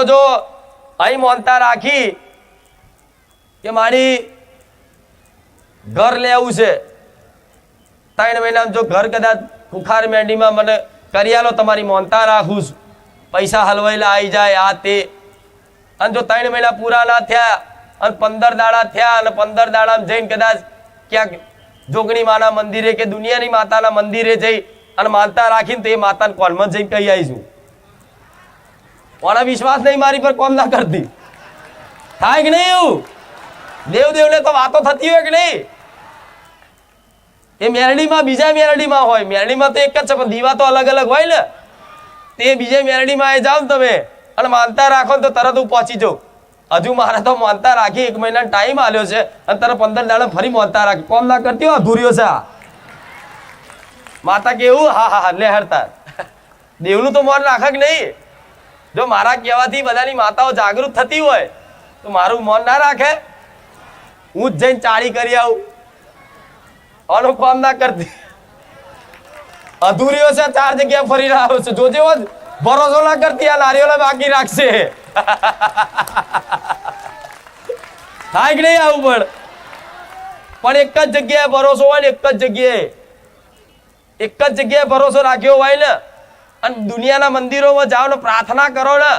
તો જો અહીં મોનતા રાખી કે મારી ઘર લેવું છે. ત્રણ મહિનામાં જો ઘર કદાચ કુખાર મેંડીમાં મને કરી તમારી મોનતા રાખું છું. પૈસા હલવાયેલા આવી જાય આ તે. અને જો ત્રણ મહિના પૂરા ના થયા અને પંદર દાડા થયા અને પંદર દાડામાં જઈને કદાચ ક્યાંક જોગણી માના મંદિરે કે દુનિયાની માતાના મંદિરે જઈ અને માનતા રાખીને તો એ માતાને કોનમાં જઈને કહી આવીશું. કોના વિશ્વાસ નહીં મારી પર કોમ ના કરતી. થાય કે નહીં એવું? દેવ દેવને તો વાતો થતી હોય કે નહીં? એ મેરડીમાં, બીજા મેરડીમાં હોય. મેરડીમાં તો એક જ છે, પણ દીવા તો અલગ અલગ હોય ને. તે બીજા મેરડીમાં એ જાઓ તમે અને માનતા રાખો તો તરત હું પહોંચી જાઉં. હજુ મારે તો માનતા રાખી એક મહિના ટાઈમ આલ્યો છે અને તરત પંદર દાડા ફરી માનતા રાખી. કોમ ના કરતી હોય અધૂર્યો છે આ. માતા કેવું હા હા હા લેહરતા દેવનું તો મન રાખે કે નહીં? જો મારા કહેવાથી બધાની માતાઓ જાગૃત થતી હોય, તો મારું મન ના રાખે. હું જ જઈને ચાળી કરી આવું. આનું ના કરતી. અધૂરીઓ છે, ચાર જગ્યા ફરી રહ્યો છે. જોજે જ, ભરોસો ના કરતી, આ નારીઓને બાકી રાખશે. થાય કે નહીં આવું પણ? પણ એક જ જગ્યાએ ભરોસો હોય ને એક જ જગ્યાએ, એક જ જગ્યાએ ભરોસો રાખ્યો હોય ને અને દુનિયાના મંદિરોમાં જાઓ ને પ્રાર્થના કરો ને,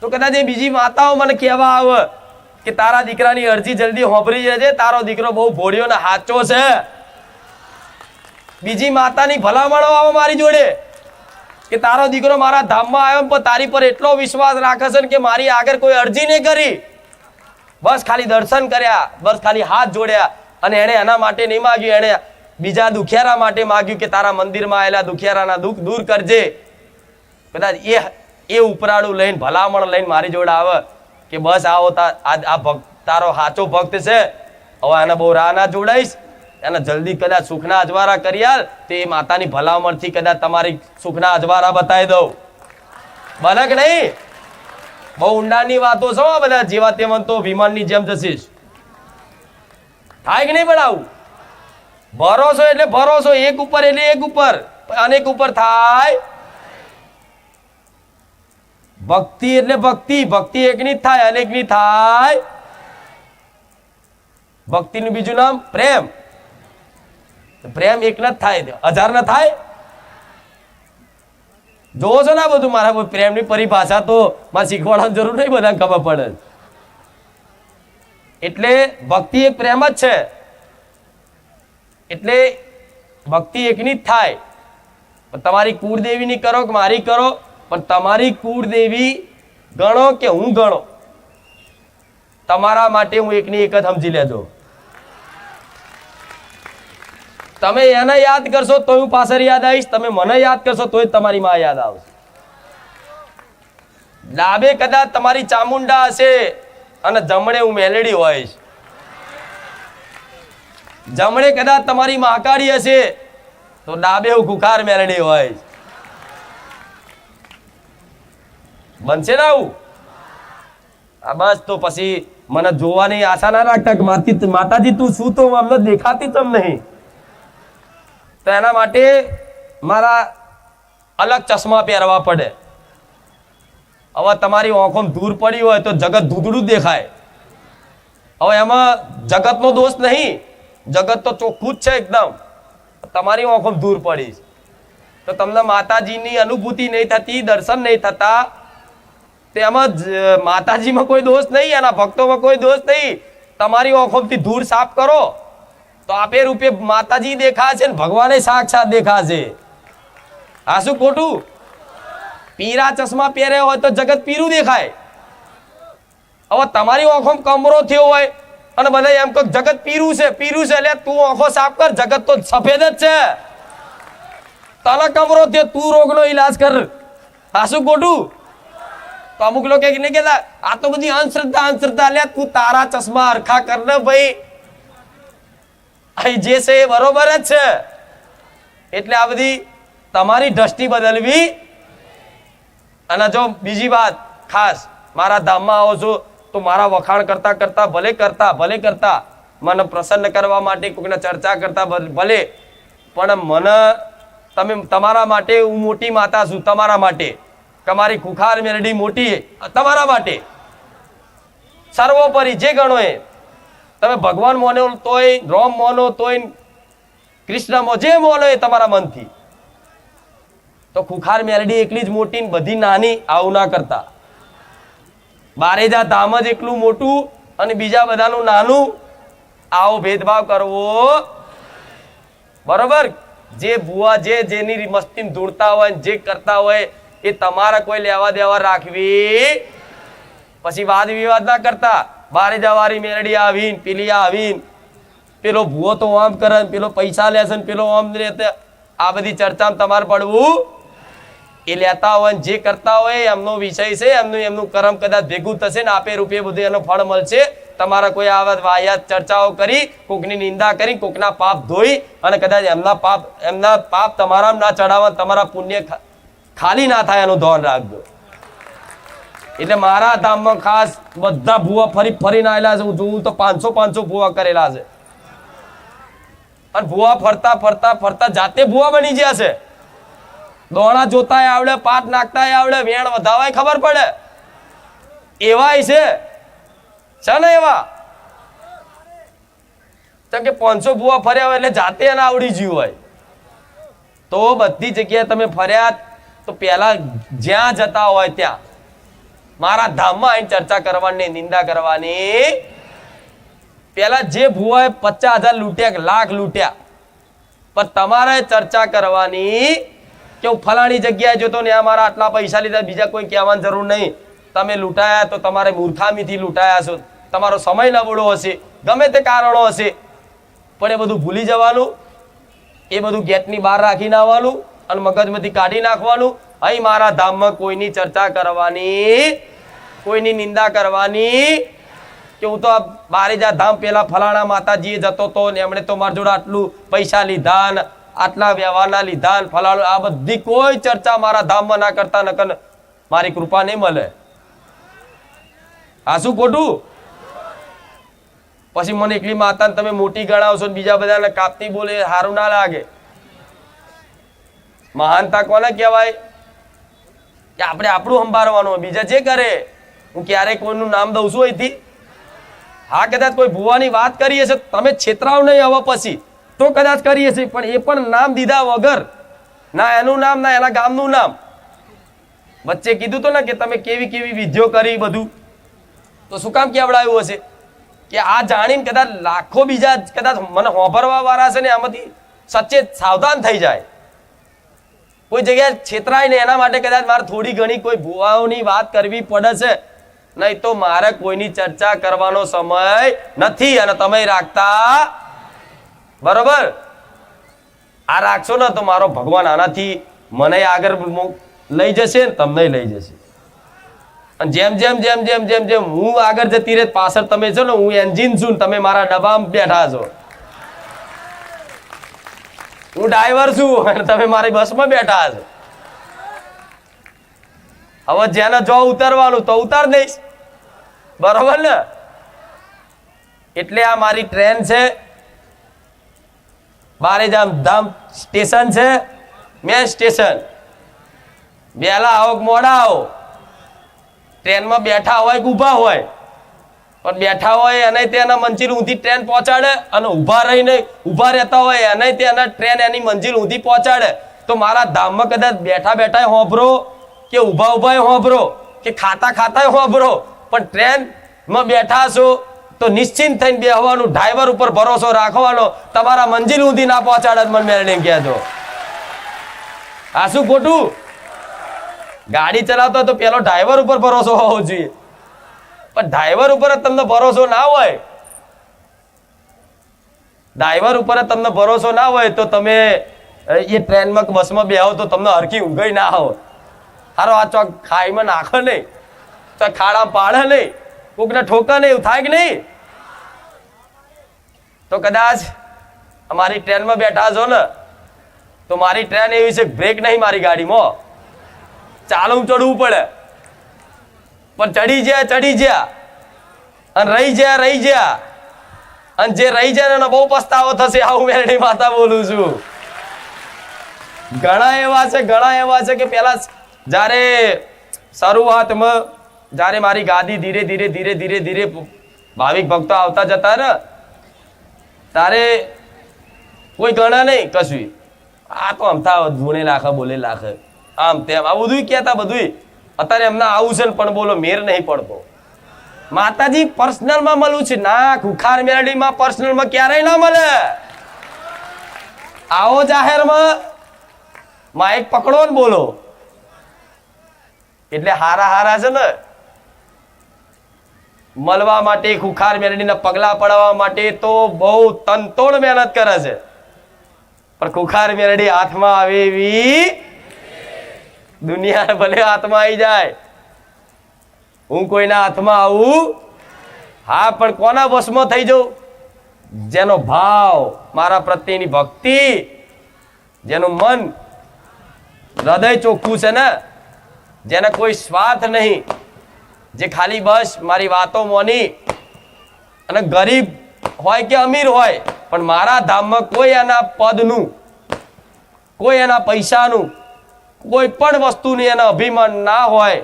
તો કદાચ એ બીજી માતાઓ મને કહેવા આવે કે તારા દીકરાની અરજી જલ્દી હોંભરી જજે, તારો દીકરો બહુ ભોળ્યો ને હાચો છે. બીજી માતાની ભલામણો આવે મારી જોડે, કે તારો દીકરો મારા ધામમાં આવ્યો પણ તારી પર એટલો વિશ્વાસ રાખે છે કે મારી આગળ કોઈ અરજી નહીં કરી. બસ ખાલી દર્શન કર્યા, બસ ખાલી હાથ જોડ્યા અને એણે એના માટે નહીં માગ્યું, એણે બીજા દુખિયારા માટે માગ્યું કે તારા મંદિરમાં આવેલા દુખિયારાના દુઃખ દૂર કરજે. કદાચ એ એ ઉપરાળું લઈને ભલામણ લઈને મારી જોડે આવે કે બસ આવો તા આ ભક્ત તારો સાચો ભક્ત છે. હવે આને બહુ રાહ ના જોડાઈશ. એને જલ્દી કદાચ સુખના અજવારા કરી આલ તે માતાની ભલામણથી કદાચ તમારી સુખના અજવારા બતાવી દઉં. બને કે નહીં? બહુ ઊંડાની વાતો છો બધા જેવા તેવા તો વિમાનની જેમ જશીશ. થાય કે નહીં પણ ભરોસો એટલે ભરોસો, એક ઉપર એટલે એક ઉપર. અનેક ઉપર થાય. ભક્તિ એટલે ભક્તિ ભક્તિ એકની જ થાય અનેકની થાય. ભક્તિનું બીજું નામ પ્રેમ. પ્રેમ એક જ થાય, હજાર ના થાય. જોવો છો ને બધું, મારા પ્રેમની પરિભાષા તો મારે શીખવાડવાની જરૂર નહીં, બધાને ખબર પડે એટલે ભક્તિ એક પ્રેમ જ છે. એટલે ભક્તિ એકની જ થાય. તમારી તમારી કુળદેવીની કરો કે મારી કરો પણ તમારી કુળદેવી ગણો કે હું ગણો? તમારા માટે હું એકની એક જ સમજી લેજો. તમે એને યાદ કરશો તો હું પાછળ યાદ આવીશ, તમે મને યાદ કરશો તોય તમારી માં યાદ આવશે. ડાબે કદાચ તમારી ચામુંડા હશે અને જમણે હું મેલેડી હોઈશ. જમણે કદાચ તમારી મહાકાળી હશે, તો ડાબે હું કુખાર મેલડી હોઈશ. બનશે ને આવું? આ બસ તો પછી મને જોવાની આશા ના રાખતા કે માતી માતાજી, તું શું તો અમને દેખાતી તમ નહીં. તો એના માટે મારા અલગ ચશ્મા પહેરવા પડે. હવે તમારી આંખોમાં દૂર પડી હોય તો જગત ધૂધડું દેખાય. હવે એમાં જગતનો દોષ નહીં. જગત તો ચોખ્ખું જ છે એકદમ. તમારી આંખોમાં દૂર પડી તો તમને માતાજીની અનુભૂતિ નહીં થતી, દર્શન નહીં થતા તેમાં જ માતાજીમાં કોઈ દોષ નહીં, એના ભક્તોમાં કોઈ દોષ નહીં. તમારી આંખોમાંથી ધૂળ સાફ કરો. તો આપે રૂપે માતાજી દેખાશે ને ભગવાને સાક્ષાત દેખાશે આ શું ખોટું? પીરા ચશ્મા પહેર્યા હોય તો જગત પીરું દેખાય. હવે તમારી આંખોમાં કમરો થયો હોય અને બધા એમ કહો જગત પીરું છે પીરું છે એટલે તું ઓખો સાફ કર, જગત તો સફેદ જ છે. તને કમરો થયો, તું રોગનો ઈલાજ કર. આ શું ખોટું? તો અમુક લોકો નહીં કેતા, આ તો બધી અંધશ્રદ્ધા અંધશ્રદ્ધા, લે, તું તારા ચશ્મા હરખા કર ને ભાઈ. અહીં જે છે એ બરોબર જ છે. એટલે આ બધી તમારી દ્રષ્ટિ બદલવી. અને જો બીજી વાત ખાસ, મારા ધામમાં આવો છો, તો મારા વખાણ કરતા કરતા, ભલે કરતા ભલે કરતા, મને પ્રસન્ન કરવા માટે કોઈકને ચર્ચા કરતા ભલે, પણ મને, તમે, તમારા માટે હું મોટી માતા છું, તમારા માટે. કે મારી ખુખાર મેરડી મોટી તમારા માટે. સર્વોપરી જે ગણો એ. તમે ભગવાન મોનો તોય, રોમ મોનો તોય, કૃષ્ણ મો જે મોનો એ તમારા મનથી. તો ખુખાર મેલડી એકલી જ મોટી બધી નાની આવું ના કરતા. બારેજા ધામ જ એકલું મોટું અને બીજા બધાનું નાનું. આવો ભેદભાવ કરવો. બરોબર? જે ભુવા જે જેની મસ્તી ધૂળતા હોય જે કરતા હોય એ તમારે કોઈ લેવા દેવા રાખવી. પછી વાદ વિવાદ ના કરતા. બારે જવારી મેરડી આવીને, પેલી આવીને. પેલો ભૂવો તો આમ કરે પેલો પૈસા લેશે ને પેલો આમ આ બધી ચર્ચામાં તમારે પડવું એ લેતા હોય જે કરતા હોય એમનો વિષય છે, એમનું એમનું કર્મ કદાચ ભેગું થશે ને આપે રૂપિયે બધું એનો ફળ મળશે. તમારા કોઈ આવા વાહિયાત ચર્ચાઓ કરી, કોકની નિંદા કરી, કોકના પાપ ધોઈ અને કદાચ એમના પાપ એમના પાપ તમારા ના ચડાવવા તમારા પુણ્ય ખાલી ના થાય એનું ધોન રાખજો. એટલે મારા ધામમાં ખાસ બધા ભૂવા ફરી ફરીને આવેલા છે. હું જોઉં તો પાંચસો પાંચસો ભૂવા કરેલા છે. અને ભૂવા ફરતા ફરતા ફરતા જાતે ભૂવા બની ગયા છે. દોણા જોતાય આવડે, પાટ નાખતાય આવડે, વેણ વધાવાય ખબર પડે. એવાય છે. છે ને એવા? કેમ કે પાંચસો ભૂવા ફર્યા હોય એટલે જાતે એને આવડી ગયું હોય. તો બધી જગ્યાએ તમે ફર્યા તો પહેલા જ્યાં જતા હોય ત્યાં. મારા ધામમાં આવીને ચર્ચા કરવાની, નિંદા કરવાની. પેલા જે ભૂવાએ પચાસ હજાર લૂંટ્યા લાખ લૂંટ્યા. પણ તમારે ચર્ચા કરવાની કે હું ફલાણી જગ્યાએ જોતો ને મારા આટલા પૈસા લીધા, બીજા કોઈ કહેવાની જરૂર નહીં. તમે લૂંટાયા તો તમારે મૂર્ખામીથી લૂંટાયા છો. તમારો સમય નબળો હશે, ગમે તે કારણો હશે. પણ એ બધું ભૂલી જવાનું, એ બધું ગેટની બહાર રાખીને આવવાનું. અને મગજમાંથી કાઢી નાખવાનું. અહીં મારા ધામમાં કોઈની ચર્ચા કરવાની, કોઈની નિંદા કરવાની કે હું તો બારે બારેજા ધામ પેલા ફલાણા માતાજીએ જતો તો ને એમણે તો મારા જોડે આટલું પૈસા લીધા ને આટલા વ્યવહારના લીધા ને ફલાણું, આ બધી કોઈ ચર્ચા મારા ધામમાં ના કરતા, નકર મારી કૃપા નહીં મળે. આ શું ખોટું? પછી મને એકલી માતાને તમે મોટી ગણાવશો બીજા બધાને કાપતી બોલે સારું ના લાગે. મહાનતા કોને કહેવાય? કે આપણે આપણું સંભાળવાનું બીજા જે કરે, હું ક્યારેય કોઈનું નામ દઉં છું અહીંથી. હા, કદાચ કોઈ ભુવાની વાત કરીએ છે તમે છેતરાવ નહીં હવે પછી. તો કદાચ કરીએ છીએ પણ એ પણ નામ દીધા વગર, ના એનું નામ, ના એના ગામનું નામ. વચ્ચે કીધું તો ને કે તમે કેવી કેવી વિધિઓ કરી બધું. તો શું કામ કેવડાવ્યું હશે? કે આ જાણીને કદાચ લાખો બીજા કદાચ મને હોભરવા વાળા છે ને આમાંથી, સચેત સાવધાન થઈ જાય. કોઈ જગ્યાએ છેતરાય ને એના માટે કદાચ મારે થોડી ઘણી કોઈ ભુવાઓની વાત કરવી પડે છે. નહીં તો મારે કોઈની ચર્ચા કરવાનો સમય નથી અને તમે રાખતા બરોબર? આ રાખશો ને તો મારો ભગવાન આનાથી મને આગળ લઈ જશે ને તમને લઈ જશે. અને જેમ જેમ જેમ જેમ જેમ જેમ હું આગળ જતી રહે, પાછળ તમે છો ને, હું એન્જિન છું તમે મારા ડબ્બામાં બેઠા છો. હું ડ્રાઈવર છું અને તમે મારી બસમાં બેઠા છો. હવે જેને જો ઉતારવાનું તો ઉતાર દઈશ. બરોબર ને? એટલે આ મારી ટ્રેન છે. બારેજામ ધામ સ્ટેશન છે. Main station. વહેલા આવો મોડા આવો? ટ્રેનમાં બેઠા હોય કે ઊભા હોય? પણ બેઠા હોય એને તેના મંજિલ ઊંધી ટ્રેન પહોંચાડે અને ઊભા રહીને ઊભા રહેતા હોય એને તેના ટ્રેન એની મંજિલ ઊંધી પહોંચાડે. તો મારા ધામમાં કદાચ બેઠા બેઠા હોંભરો કે ઊભા ઊભા હોંભરો કે ખાતા ખાતા હોંભરો, પણ ટ્રેનમાં બેઠા છો તો નિશ્ચિંત થઈને બેહવાનું ડ્રાઈવર ઉપર ભરોસો રાખવાનો, તમારા મંજિલ ઊંધી ના પહોંચાડે મને મેળવીને કહેજો આ શું ખોટું? ગાડી ચલાવતો તો પેલો ડ્રાઈવર ઉપર ભરોસો હોવો જોઈએ. પણ ડ્રાઈવર ઉપર જ તમને ભરોસો ના હોય. ડ્રાઈવર ઉપર જ તમને ભરોસો ના હોય તો તમે એ ટ્રેનમાં કે બસમાં બેહો તો તમને હરખી ઊંઘઈ ના આવો હારો, આ ચોક ખાઈમાં નાખો નહીં. તો ખાડા પાડે નહીં. કોકને ઠોકા નહીં એવું થાય કે નહીં? તો કદાચ અમારી ટ્રેનમાં બેઠા છો ને, તો મારી ટ્રેન એવી છે બ્રેક નહીં મારી ગાડીમાં. ચાલુ ચડવું પડે. પણ ચડી ગયા ચડી ગયા અને રહી ગયા રહી ગયા અને જે રહી જાય એને બહુ પસ્તાવો થશે, આવું મેરડી માતા બોલું છું. ઘણા એવા છે, ઘણા એવા છે કે પેલા જ્યારે શરૂઆતમાં, જ્યારે મારી ગાદી ધીરે ધીરે ધીરે ધીરે ધીરે ભાવિક ભક્તો આવતા જતા ને તારે કોઈ ગણા નહીં, કશું. આ તો અમથા ધૂણે લાખે, બોલે લાખે. આમ તેમ, આ બધું કહેતા બધું અત્યારે એમના આવું છે પણ બોલો, મેર નહીં પડતો. માતાજી પર્સનલમાં મળું છે. ના, ખુખાર મેરડીમાં પર્સનલમાં ક્યારેય ના મળે. આવો જાહેરમાં. માઇક પકડો ને બોલો. એટલે હારા હારા છે ને. મળવા માટે, ખુખાર મેરડીના પગલા પડાવવા માટે તો બહુ તનતોડ મહેનત કરે છે. પણ ખુખાર મેરડી હાથમાં આવે એવી દુનિયા ભલે હાથમાં આવી જાય. હું કોઈના હાથમાં આવું? હા, પણ કોના વશમાં થઈ જાઉં? જેનો ભાવ મારા પ્રત્યેની ભક્તિ, જેનું મન હૃદય ચોખ્ખું છે ને, જેને કોઈ સ્વાર્થ નહીં, જે ખાલી બસ મારી વાતો મોની. અને ગરીબ હોય કે અમીર હોય, પણ મારા ધામમાં કોઈ એના પદનું, કોઈ એના પૈસાનું કોઈ પણ વસ્તુની એને અભિમાન ના હોય,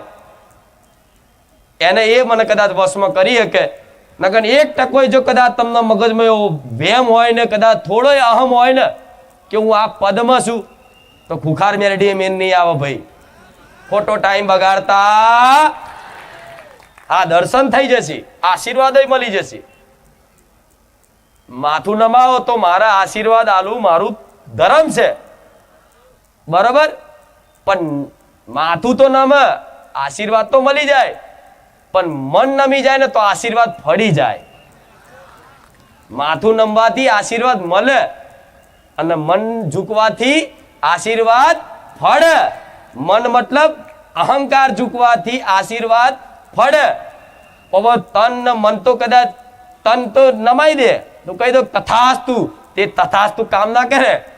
એને એ મને કદાચ વશમાં કરી શકે. નકર એક ટકો જો કદાચ તમને મગજમાં એવો વેમ હોય ને, કદાચ થોડો અહમ હોય ને, કે હું આ પદમાં છું, તો ખુખાર મેરડી મેન નહીં આવે ભાઈ. ખોટો ટાઈમ બગાડતા હા દર્શન થઈ જશે, આશીર્વાદ મળી જશે. માથું નમાવો તો મારા આશીર્વાદ આલું મારું ધર્મ છે. બરાબર? પણ માથું તો નમે, આશીર્વાદ તો મળી જાય. પણ મન નમી જાય ને તો આશીર્વાદ ફળી જાય. માથું નમવાથી આશીર્વાદ મળે અને મન ઝૂકવાથી આશીર્વાદ ફળે. મન મતલબ અહંકાર ઝૂકવાથી આશીર્વાદ ફળે. હવે તન મન તો કદાચ તન તો નમાઈ દે. તો કહી દો તથાસ્તુ તે તથાસ્તુ કામ ના કરે.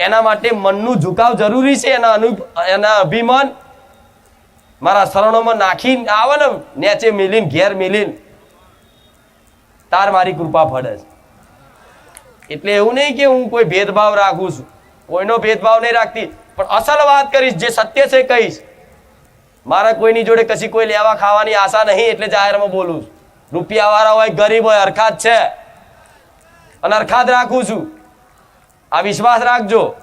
એના માટે મનનું ઝુકાવ જરૂરી છે, એના અનુ એના અભિમાન મારા શરણોમાં નાખીને આવે ને, નેચે મિલીને, ઘેર મિલીને. તાર મારી કૃપા ફળે છે. એટલે એવું નહીં કે હું કોઈ ભેદભાવ રાખું છું. કોઈનો ભેદભાવ નહીં રાખતી. પણ અસલ વાત કરીશ, જે સત્ય છે કહીશ. મારા કોઈની જોડે કશી કોઈ લેવા ખાવાની આશા નહીં, એટલે જાહેરમાં બોલું છું. રૂપિયાવાળા હોય, ગરીબ હોય, હરખાત છે. અને અરખાદ રાખું છું. આ વિશ્વાસ રાખજો.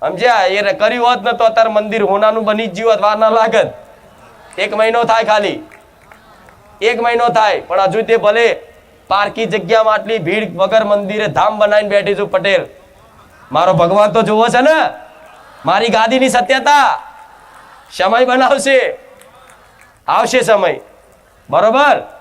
સમજ્યા? એ કર્યું હોત ને તો અત્યારે મંદિર હોનાનું બની જ જીવત વાર ના લાગત. એક મહિનો થાય ખાલી. એક મહિનો થાય, પણ હજુ તે ભલે પારકી જગ્યામાં આટલી ભીડ વગર મંદિરે ધામ બનાવીને બેઠી છું પટેલ. મારો ભગવાન તો જુઓ છે ને? મારી ગાદીની સત્યતા. સમય બનાવશે. આવશે સમય. બરોબર?